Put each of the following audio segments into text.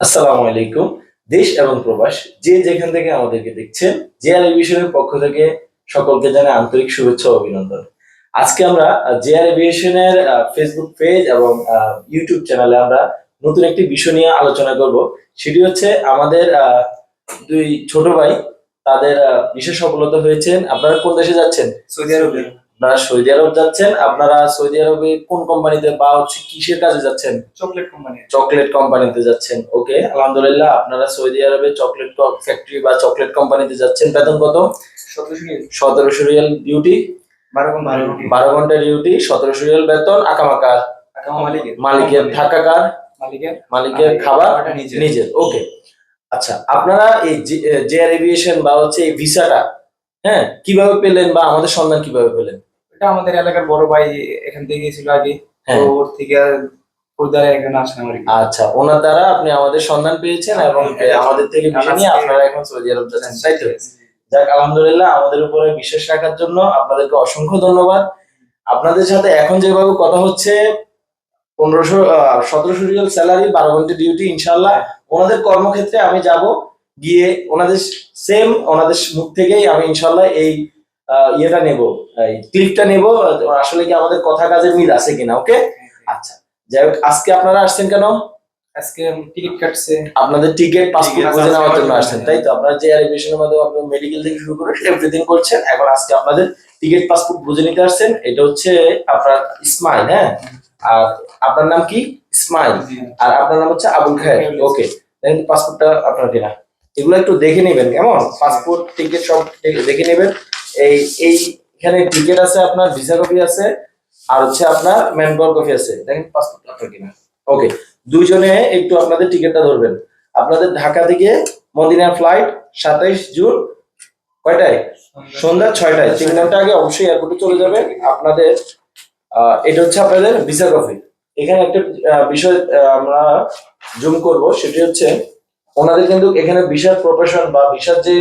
আসসালামু আলাইকুম। দেশ এবং প্রবাস, যে যেখান থেকে আমাদেরকে দেখছেন জেআর এভিয়েশনের পক্ষ থেকে সকলকে জানাই আন্তরিক শুভেচ্ছা ও অভিনন্দন। আজকে আমরা জেআর এভিয়েশনের ফেসবুক পেজ এবং ইউটিউব চ্যানেলে আমরা নতুন একটি বিষয় নিয়ে আলোচনা করব। সেটি হচ্ছে আমাদের দুই ছোট ভাই, তাদের বিশেষ সফলতা হয়েছেন। আপনারা কোন দেশে যাচ্ছেন? সৌদি আরবে। আপনারা সৌদি আরব যাচ্ছেন আপনারা সৌদি আরবে কোন কোম্পানিতে বা হচ্ছে কিসের কাজে যাচ্ছেন? Chocolate company. চকলেট কোম্পানিতে যাচ্ছেন ওকে? আলহামদুলিল্লাহ আপনারা সৌদি আরবে চকলেট ফ্যাক্টরি বা চকলেট কোম্পানিতে যাচ্ছেন। বেতন কত? সতেরোশো রিয়াল। ডিউটি বারো ঘণ্টা ডিউটি সতেরোশো রিয়াল বেতন আকামাকার আকামা মালিকের। মালিকের। থাকা কার? মালিকের। মালিকের খাবার? নিজের। নিজের ওকে। আচ্ছা আপনারা এই জেআর এভিয়েশন বা হচ্ছে এই ভিসাটা হ্যাঁ কীভাবে পেলেন বা আমাদের সন্ধান কীভাবে পেলেন? এটা আমাদের এলাকার বড় ভাই এখান থেকে গেছিল আগে। তো হ্যাঁ ওর থেকে ওর দ্বারা এখানে আসলাম আর কি। আচ্ছা ওনার দ্বারা আপনি আমাদের সন্ধান পেয়েছেন এবং আমাদের থেকে নিয়ে আপনারা এখন সৌদি আরব যাচ্ছেন তাই তো? যাক আলহামদুলিল্লাহ আমাদের উপরে বিশ্বাস রাখার জন্য আপনাদেরকে অসংখ্য ধন্যবাদ। আপনাদের সাথে এখন যেভাবে কথা হচ্ছে পনেরোশো সতেরোশো রিয়াল স্যালারি বারো ঘণ্টা ডিউটি ইনশাল্লাহ ওনাদের কর্মক্ষেত্রে আমি যাব গিয়ে ওনাদের সেম ওনাদের মুখ থেকেই আমি ইনশাল্লাহ এই ইয়েটা নেব ক্লিপটা নেব আসলে কি আমাদের কথা কাজের মিল আছে কিনা ওকে? আচ্ছা যাই হোক আজকে আপনারা আসছেন কেন? আজকে টিকিট কাটছে। আপনাদের টিকিট পাসপোর্ট বুঝে নেওয়ার জন্য আসছেন তাই তো? আপনারা যে এভিয়েশনের মাধ্যমে আপনার মেডিকেল থেকে শুরু করে এভরিথিং করছেন এখন আজকে আপনাদের টিকিট পাসপোর্ট বুঝে নিতে আসছেন এটা হচ্ছে আপনার ইসমাইল হ্যাঁ? আর আপনার নাম কি? ইসমাইল আর আপনার নাম হচ্ছে আবুল খায়ের। ওকে। দেখেন পাসপোর্টটা আপনার কিনা। এগুলো একটু দেখে নেবেন কেমন? পাসপোর্ট টিকিট সব দেখে নেবেন। এই এই এখানে টিকিট আছে আপনার ভিসা কপি আছে আর হচ্ছে আপনার ম্যান পাওয়ার কপি আছে। দেখেন পাসপোর্টটা আপনার কিনা। ওকে দুইজনে একটু আপনাদের টিকিটটা ধরবেন। আপনাদের ঢাকা থেকে মদিনা ফ্লাইট সাতাইশ জুন কয়টায়? সন্ধ্যা। ছয়টায়। তিন ঘণ্টা আগে অবশ্যই এয়ারপোর্টে চলে যাবেন। আপনাদের এটা হচ্ছে আপনাদের ভিসা কপি এখানে একটা বিষয় আমরা জুম করব সেটি হচ্ছে ওনাদের কিন্তু এখানে ভিসার প্রফেশন বা ভিসার যে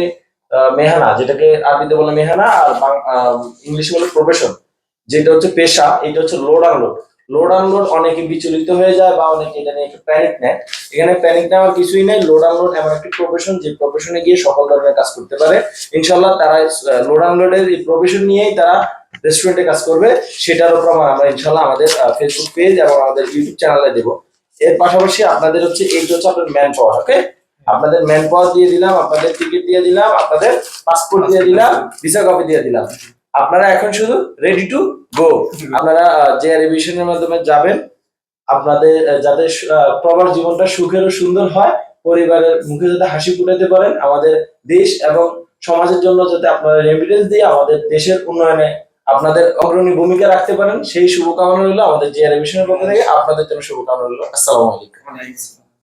মেহানা, যেটাকে আরবিতে বলে মেহানা আর ইংলিশে বলে প্রফেশন যেটা হচ্ছে পেশা, এটা হচ্ছে লোড আনলোড লোড আনলোড অনেকে বিচলিত হয়ে যায় বা অনেকে এটা নিয়ে একটু প্যানিক নেয়। এখানে প্যানিক নেওয়ার কিছুই নেই। লোড আনলোড এমন একটি প্রফেশন যে প্রফেশনে গিয়ে সকল ধরনের কাজ করতে পারে। ইনশাল্লাহ তারা লোড আনলোডের এই প্রফেশন নিয়েই তারা রেস্টুরেন্টে কাজ করবে। সেটারও প্রমাণ আমরা ইনশাল্লাহ আমাদের ফেসবুক পেজ এবং আমাদের ইউটিউব চ্যানেলে দেবো। এর পাশাপাশি আপনাদের হচ্ছে এই হচ্ছে আপনার ম্যান পাওয়ার ওকে আপনাদের ম্যান পাওয়ার দিয়ে দিলাম আপনাদের টিকিট দিয়ে দিলাম আপনাদের পাসপোর্ট দিয়ে দিলাম ভিসা কপি দিয়ে দিলাম। আপনারা এখন শুধু রেডি টু গো আপনারা যে রিভিশনের মাধ্যমে যাবেন আপনাদের যাতে প্রবাস জীবনটা সুখের ও সুন্দর হয় পরিবারের মুখে যাতে হাসি ফুটাতে পারেন আমাদের দেশ এবং সমাজের জন্য যাতে আপনারা রেমিটেন্স দিয়ে আমাদের দেশের উন্নয়নে আপনাদের অগ্রণী ভূমিকা রাখতে পারেন সেই শুভকামনা রইল আমাদের যে রিভিশনের পক্ষ থেকে আপনাদের জন্য শুভকামনা রইল। আসসালামু আলাইকুম।